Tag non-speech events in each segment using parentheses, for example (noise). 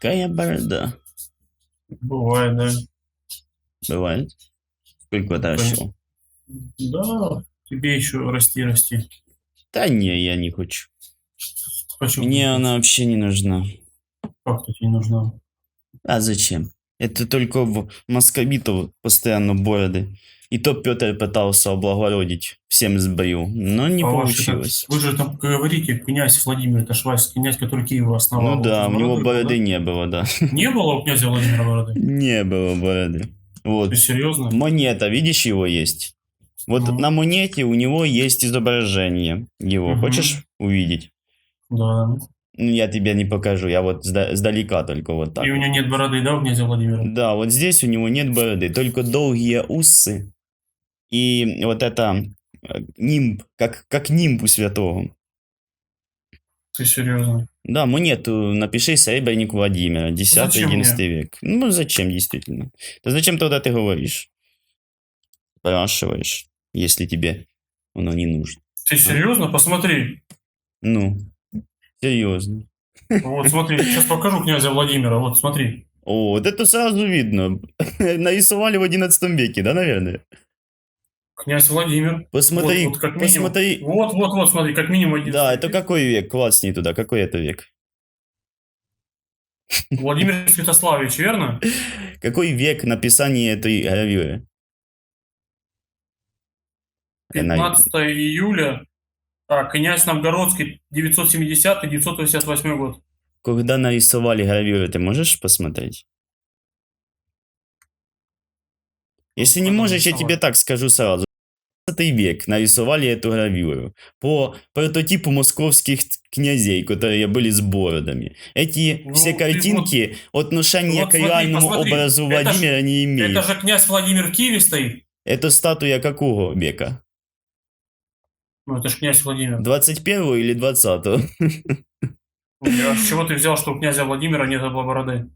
Какая борода. Бывает, да. Бывает. Сколько отращивал? Да, тебе еще расти, расти. Да не, я не хочу. Почему? Мне она вообще не нужна. Как-то тебе не нужна. А зачем? Это только в московитов постоянно бороды. И то Петр пытался облагородить всем сбрил, но не А получилось. вы же там говорите, князь Владимир, это ваш князь, который Киев основал. Ну да, у него бороды да? не было, да. Не было у князя Владимира бороды? (laughs) Не было бороды. Вот. Ты серьезно? Монета, видишь, его есть? Вот Мгм. на монете у него есть изображение его. Мгм. Хочешь увидеть? Да. Ну, я тебе не покажу, я вот сда- сдалека только вот так. И у него нет бороды, да, у князя Владимира? Да, вот здесь у него нет бороды, только долгие усы. И вот это э, нимб, как, как нимб у святого. Ты серьезно? Да, монету напиши Серебряник Владимира, 10-11 век. Ну, зачем, действительно? Да зачем тогда ты говоришь? Спрашиваешь, если тебе оно не нужно. Ты серьезно? Посмотри. Ну, серьезно. Вот смотри, сейчас покажу князя Владимира. Вот смотри. О, вот это сразу видно. (laughs) Нарисовали в 11 веке, да, наверное? Князь Владимир. Посмотри, вот, вот как минимум. посмотри. Вот, вот, вот, смотри, как минимум один. Да, это какой век? Классный туда, какой это век? Владимир Святославович, верно? (laughs) Какой век написания этой гравюры? Она- 15 июля. А, князь Новгородский, 970-988 год. Когда нарисовали гравюры, ты можешь посмотреть? Если не можешь, я тебе так скажу сразу. 15 век нарисовали эту гравюру по прототипу московских князей, которые были с бородами. Эти Ну, все картинки отношения вот к реальному посмотри, образу это ж- Владимира не имеют. Это же князь Владимир в Киеве стоит. Это статуя какого века? Ну, это же князь Владимир. 21 или 20 А с чего ты взял, что у князя Владимира нет бороды?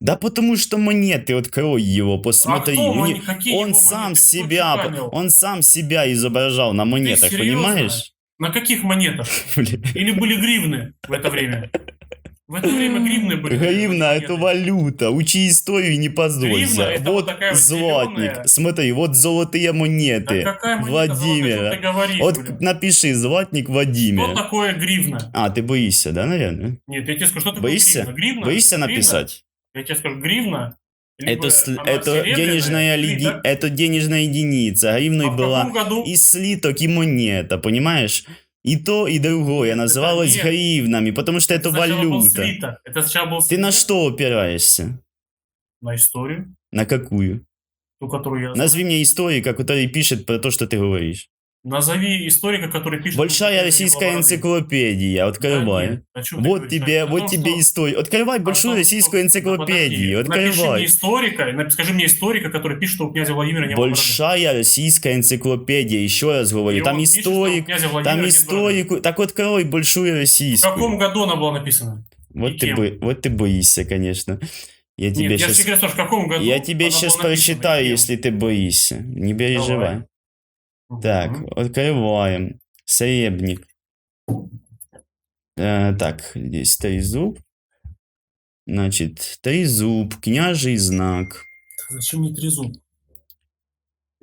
Да потому что монеты, открой его, посмотри. а кто У не- мони- какие Он сам себя, чеканил? он сам себя изображал на монетах, понимаешь? На каких монетах? (laughs) Или были гривны в это время? В это время гривны были. Гривна это валюта. Учи историю и не Гривна позорься. это Вот вот златник. зелёная. Смотри, вот золотые Да монеты. какая монета Владимира. золотая, что ты говоришь, Вот блин? напиши златник Что Владимира. такое гривна? А, ты боишься, да, наверное? Нет, я тебе скажу, что такое Боишься? гривна? Гривна? Боишься Гривна? написать? Я тебе скажу, гривна. Это, это, денежная лиди- так- это денежная единица. А Гривной в была году? и слиток, и монета, понимаешь? И то, и другое называлось нет. гривнами, потому что это был валюта. слиток. Это сначала был Ты на слиток что опираешься? На историю, На какую? ту, которую я знаю. Назови мне историка, который пишет про то, что ты говоришь. Назови историка, который пишет... Большая российская энциклопедия, Да открывай. нет, ты Вот тебе, вот тебе история. Открывай о большую том, российскую энциклопедию, Напиши открывай. историка, нап- скажи мне историка, который пишет, что у князя Владимира не было. Большая российская энциклопедия, еще раз говорю. И Там пишет, историк, там историк. Так вот, открой большую В российскую. каком году она была написана? Вот И ты, кем? вот ты боишься, конечно. Я тебе Нет, я сейчас, в каком году я тебе сейчас прочитаю, если ты боишься. Не переживай. Мгм. Так, открываем. Сребник. Э, так, здесь трезуб. Значит, трезуб, княжий знак. Зачем мне трезуб?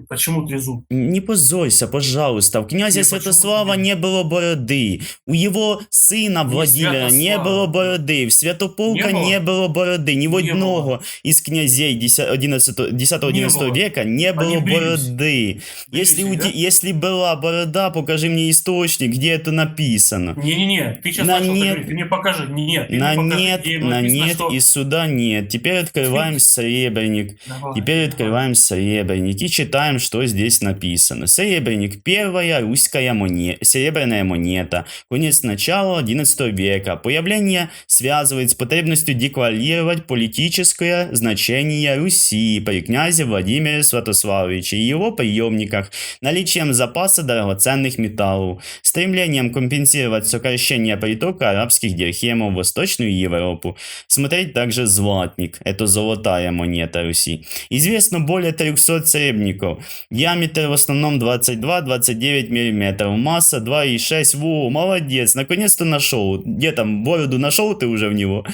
Почему трезуб? Не позорься, пожалуйста. У князя Не, Святослава не было бороды. У его сына Не Владимира не Святослава. было бороды. В Святополка Не было? не было бороды. Ни в Не одного из князей 10-11 было. века не было брились. бороды. Если, у Брились, те- если была борода, покажи мне источник, где это написано. Не-не-не, ты сейчас На начал нет. говорить, ты мне покажи. Нет, ты На покажи, нет, где на написано, нет что- и сюда нет. Теперь открываем сребреник. Давай, Теперь давай. открываем сребреник и читаем, что здесь написано. Серебряник – первая русская монета, серебряная монета. Конец начала XI века. Появление связывает с потребностью декларировать политическое значение Руси при князе Владимире Святославовиче и его приемниках, наличием запаса драгоценных металлов, стремлением компенсировать сокращение притока арабских дирхемов в Восточную Европу. Смотреть также златник, это золотая монета Руси. Известно более 300 серебряников. Диаметр в основном 22-29 мм. Масса 2,6. Во, молодец. Наконец-то нашел. Где там бороду нашел ты уже в него?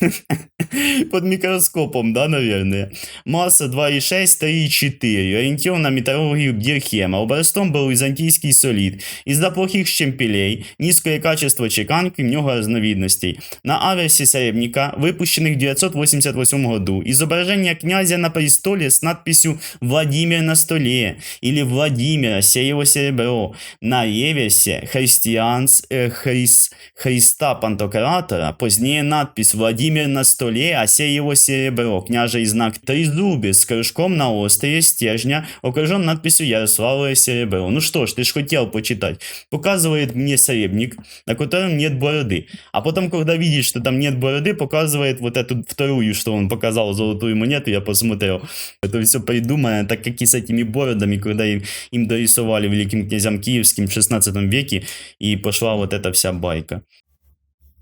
(laughs) Под микроскопом, да, наверное. Масса 2,6, 3,4. Ориентир на металлургию Бирхема. Образцом был византийский солид. Из-за плохих щемпелей, низкое качество чеканки, много разновидностей. На аверсе серебняка, выпущенных в 988 году, изображение князя на престоле с надписью «Владимир на столе» или «Владимира, сеяло серебро». На реверсе христианс, э, Хрис, Христа Пантократора, позднее надпись «Владимир на столе, а сеяло серебро». Княжий знак трезубец с кружком на острие стержня, окружен надписью «Ярославое серебро». Ну что ж, ты ж хотел почитать. Показывает мне серебник, на котором нет бороды. А потом, когда видишь, что там нет бороды, показывает вот эту вторую, что он показал, золотую монету, я посмотрел. Это все придумано, так как и с этими бородами, когда им, им дорисовали великим князям киевским в 16 веке, и пошла вот эта вся байка.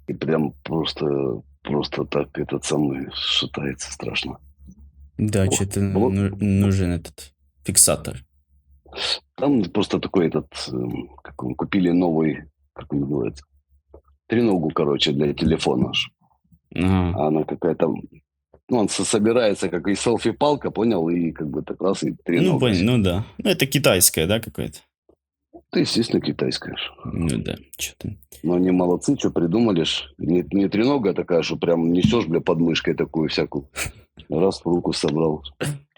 И прям просто, просто так этот самый шатается страшно. Да, Ох, что-то вот. ну- нужен этот фиксатор. Там просто такой этот, эм, как он, купили новый, как он называется, треногу, короче, для телефона. Ага. А она какая-то, ну, он со- собирается, как и селфи-палка, понял, и как бы так раз и Ну, тренога. пон- ну да. Ну, это китайское, да, какое-то? Это, естественно, китайская. ж. Ну да, что-то. Но они молодцы, что придумали ж. Не, не тренога такая, что прям несешь, бля, под мышкой такую всякую. Раз в руку собрал.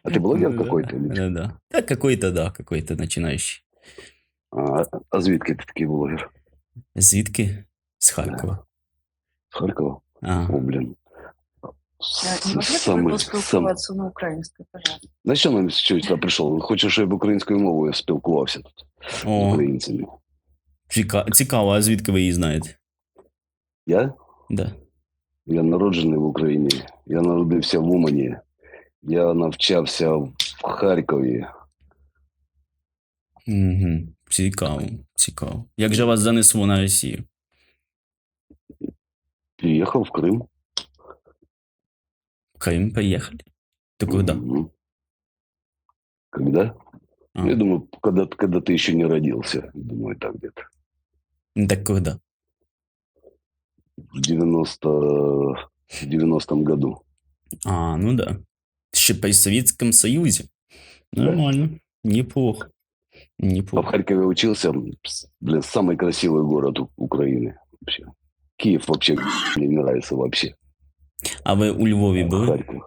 А ты блогер Ну да, какой-то? или Да, да. Да, какой-то, да, какой-то начинающий. А, а звідки ти такий блогер? Звідки? З Харкова. З Харкова? А. О, блін. Не ви Саме, саме. на українській, пожалуйста? На що нам що сюди прийшов? Хочеш, щоб українською мовою спілкувався тут з українцями? ціка- цікаво, а звідки ви її знаєте? Я? Да. Я народжений в Україні. Я народився в Умані. Я навчався в Харкові. Угу. Цікаво, цікаво. Як же вас занесло на Росію? Приїхав в Крим. Приїхали? То куди? Мгм. Когда? А. Я думаю, когда, когда ты еще не родился. Думаю, так где-то. Так куди? В 90 в 90-м году. А, ну да. Ще при Советском Союзе. Нормально. Неплохо. А в Неплохо. Харькове учился. Блин, самый красивый город Украины. Вообще. Киев вообще мне не нравится вообще. А ви у Львові були? Харьков.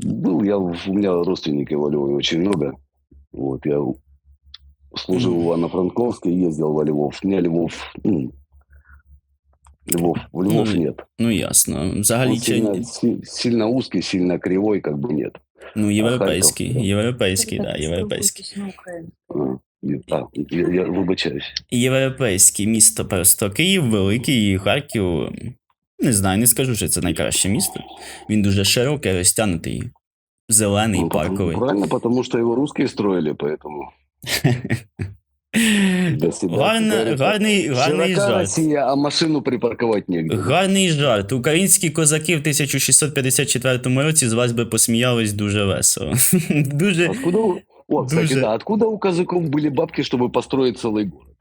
Был я, у меня родственники во Львове очень много. Вот, я служил в Ивано-Франковске, ездил во Львов. У меня Львов, ну, Львов, в Львов Ну, нет. Ну ясно. Взагалі, Он сильно, чи... си- сильно узкий, сильно кривой, как бы нет. ну, європейський. Харків? Європейський, да, так європейський. спілкуєтесь. А, я, я вибачаюсь. Європейське місто просто. Київ великий, Харків. Не знаю, не скажу, що це найкраще місто. Він дуже широкий, розтягнутий, зелений, Ну, потому- парковий. Правильно, потому что его русские строили, поэтому. (laughs) Для себя, как Гарна, говорится, гарний, гарний Широка жарт. Россия, а машину припарковать негде. Гарний жарт. Українські козаки в 1654 році з вас би посміялись дуже весело. (laughs) Дуже. Откуда, у- о, кстати, Дуже- да, откуда у казаков были бабки, чтобы построить целый город?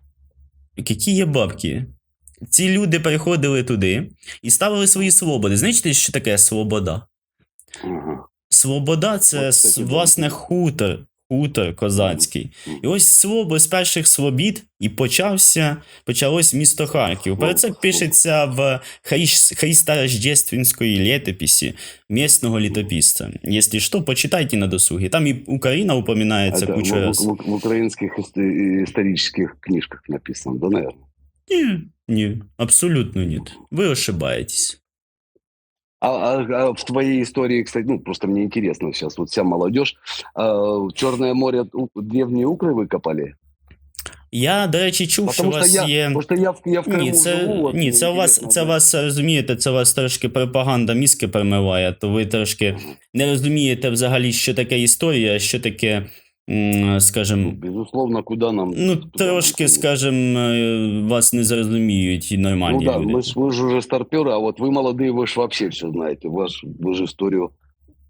Які є бабки? Ці люди приходили туди і ставили свої свободи. Знаєте, що таке свобода? Ага. Свобода це От, власне хутор, хутор козацький. І ось своб з перших свобід і почався, почалось місто Харків. Про це пишеться в Христа-Рождественської літописі місного літописця. Якщо що, почитайте на досугі. Там і Україна упоминається кучу в, раз. в- в украинских ист- исторических книжках написано, да, наверное? Ні, ні, абсолютно ні. Ви ошибаєтесь. А, а- а в твоей истории, кстати, ну, просто мне интересно сейчас, вот вся молодежь, а, Черное море у- древние укры выкопали? Я, до речі, чув, що у Потому что, вас я, є. потому что я, в- я в Крыму Ні, це, живу. вот ні, мне це у вас, интересно, це да. вас розумієте, це вас трошки пропаганда мізки перемиває, то ви трошки не розумієте взагалі, що таке історія, що таке, м, Ну, скажімо, безусловно, куда нам... ну, куда трошки, нам- скажімо, е, вас не зрозуміють і Ну нормальні да, люди. вы, ж- вы же уже старперы, а вот вы молодые, вы же вообще все знаете. Вы, ж- вы же историю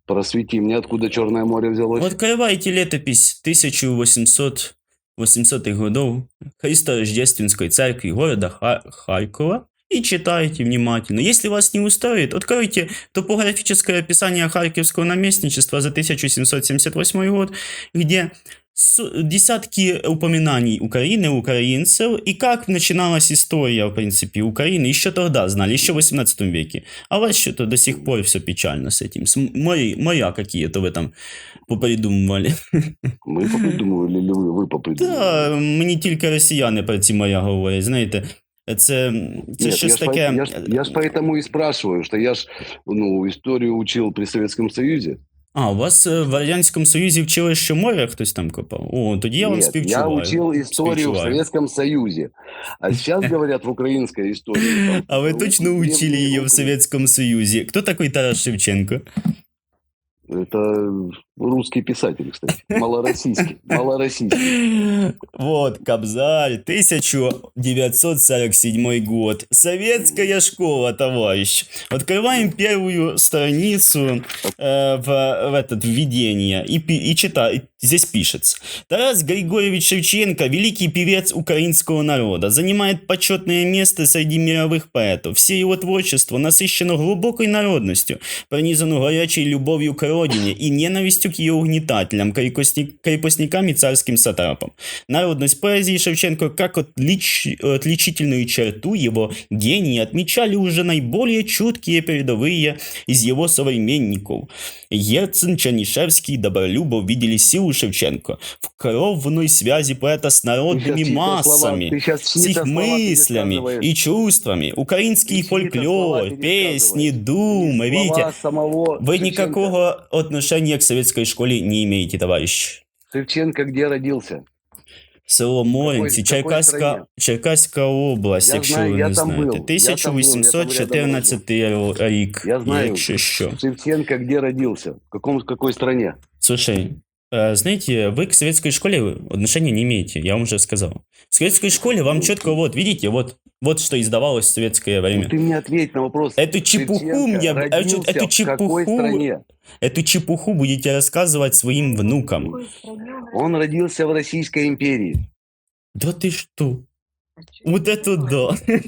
просвети мне, откуда Черное море взялось. Открывайте летопись 1800 800-х годов Христо-Рождественской церкви города Ха- Харькова и читайте внимательно. Если вас не устроит, откройте топографическое описание Харьковского наместничества за 1778 год, где с- десятки упоминаний Украины, украинцев, и как начиналась история, в принципе, Украины, еще тогда знали, еще в 18 веке. А у вас что-то до сих пор все печально с этим. С- Мои, моя какие-то в этом попридумывали. Мы попридумывали или ви, ви попридумували? Та мені тільки росіяни про ці моя говорять. Знаєте, це, це Нет, щось я, ж по- таке. я, ж, я ж поэтому и спрашиваю, что я ж ну, историю учил при Советском Союзе. А, у вас е, в Радянському Союзі вчили, що море хтось там копав? О, тоді я вам Нет, я співчуваю. учил историю в Співчуваю. (laughs) Советском Союзе. А сейчас говорят в украинской истории. там, А ви ну, точно учили древние її в русские. Совєтському Союзі. Хто такий Тарас Шевченко? Это русский писатель, кстати. Малороссийский. Малороссийский. Вот, Кобзарь, 1947 год. Советская школа, товарищ. Открываем первую страницу э, в, в этот введение и, и читаем. Здесь пишется. Тарас Григорьевич Шевченко, великий певец украинского народа, занимает почетное место среди мировых поэтов. Все его творчество насыщено глубокой народностью, пронизано горячей любовью к родине и ненавистью к ее угнетателям, крепостни- крепостникам и царским сатрапам. Народность поэзии Шевченко как отлич- отличительную черту его гения отмечали уже наиболее чуткие передовые из его современников. Герцен, Чернишевский, Добролюбов видели силу Шевченко в кровной связи поэта с народными слова- массами, с их мыслями и чувствами. Украинский слова фольклор, песни, думы, видите, вы никакого отношения к советской школе не имеете, товарищ. Шевченко где родился? Село Моринці, в какой Черкаська, стране? Черкаська область, Я якщо знаю, ви я не там знаєте. був, я там був, я там 1814 рік, Я знаю, якщо що. Шевченко где родился? В каком, в какой стране? Слушай, э, знаете, вы к советской школе отношения не имеете, я вам уже сказал. В советской школе вам четко, вот, видите, вот, вот что издавалось в советское Ну, время. ты мне ответь на вопрос. Эту чепуху мне, эту, эту в какой чепуху, стране? эту чепуху будете рассказывать своим внукам. Он родился в Российской империи. Да ты что? А Вот это да. Чё вы-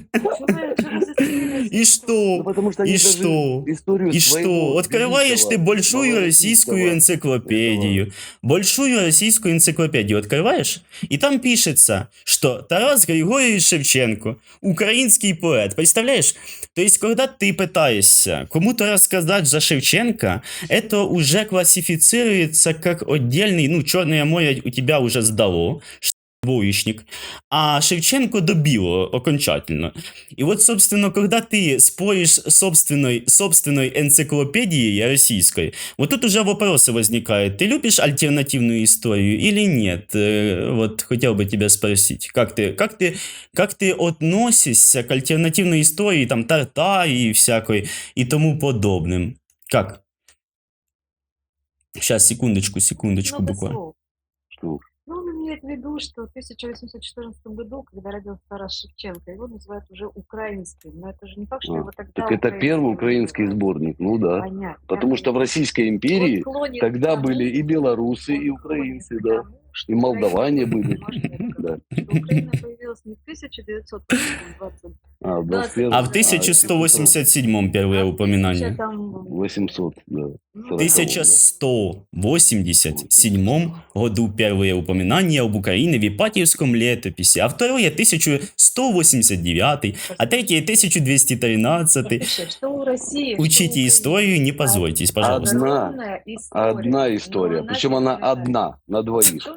чё вы зацепились? И Ну, что? потому что И что? И что? Открываешь ты большую российскую энциклопедию. Большую российскую энциклопедию открываешь, и там пишется, что Тарас Григорьевич Шевченко, украинский поэт. Представляешь? То есть, когда ты пытаешься кому-то рассказать за Шевченко, это уже классифицируется как отдельный, ну, Черное море у тебя уже сдало, двоечник, а Шевченко добило окончательно. И вот, собственно, когда ты споришь с собственной, собственной энциклопедией российской, вот тут уже вопросы возникают. Ты любишь альтернативную историю или нет? Вот хотел бы тебя спросить, как ты, как ты, как ты относишься к альтернативной истории, там, Тартарии всякой и тому подобным? Как? Сейчас, секундочку, секундочку Много буквально. слов. Ну, он имеет в виду, что в 1814 году, когда родился Тарас Шевченко, его называют уже украинским. Но это же не факт, что А, его тогда Так это первый украинский сборник, ну да. Понятно. Потому что в Российской империи тогда тому, были и белорусы, и украинцы, да. тому, И молдаване были. (laughs) Украина появилась не в 1920 А, в Да, 21 А в А, 1187 первое упоминание. там, 800, да. ну, В да. 1187 году первое упоминание об Украине в Ипатьевском летописи, а второе 1189, а третье 1213. Напиши, что у России, Учите историю, не позвольтесь, пожалуйста. Одна-. Одна история. она Причем она одна на двоих.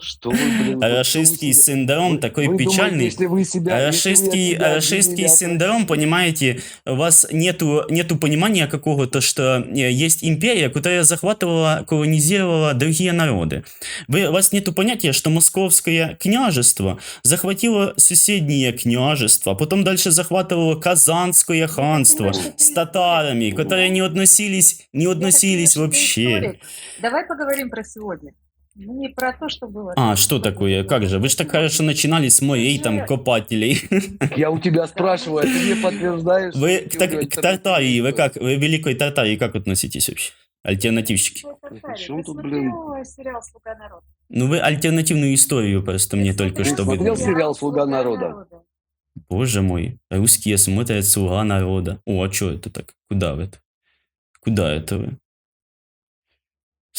Что вы блин, Рашистский что вы синдром Вы- такой вы думаете, печальный. если вы себя, если вы Рашистский, себя рашистский синдром, понимаете, у вас нету, нету понимания какого-то, что э, есть империя, которая захватывала, колонизировала другие народы. Вы, у вас нету понятия, что московское княжество захватило соседние княжества, потом дальше захватывало Казанское ханство понимаешь, что с татарами, которые не относились, не относились вообще. историк. Давай поговорим про сегодня. Не про то, что было. А, что такое? Как же? Вы же так хорошо начинали с морей, там, копателей. Я у тебя спрашиваю, а ты мне подтверждаешь? Вы к, тебя к Тартарии, вы как, вы великой Тартарии как относитесь вообще? Альтернативщики. Причем Ты тут, смотрел сериал «Слуга народа»? Ну вы альтернативную историю просто мне только Ты что смотрел выдали. сериал «Слуга народа»? Боже мой, русские смотрят «Слуга народа». О, а что это так? Куда вы это? Куда это вы?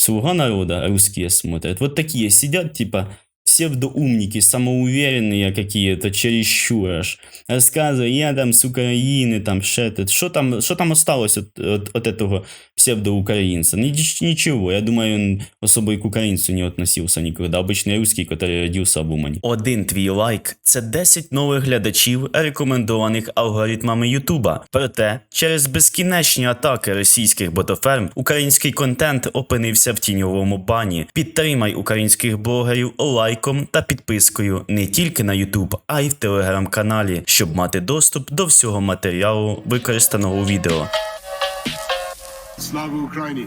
Слуга народа русские смотрят. Вот такие сидят, типа, псевдоумники, самоуверенные какие-то, чересчур аж. Рассказываю, я там с Украины, там, шетет. Что там, что там осталось от, от, от этого псевдоукраинца? Ни- Ничего, я думаю, он особо и к украинцу не относился никогда. Обычный русский, который родился в Умані. Один твій лайк – це 10 нових глядачів, рекомендованих алгоритмами Ютуба. Проте, через безкінечні атаки російських ботоферм, український контент опинився в тіньовому бані. Підтримай українських блогерів лайком та підпискою не тільки на Ютуб, а й в телеграм-каналі, щоб мати доступ до всього матеріалу, використаного у відео. Слава Україні!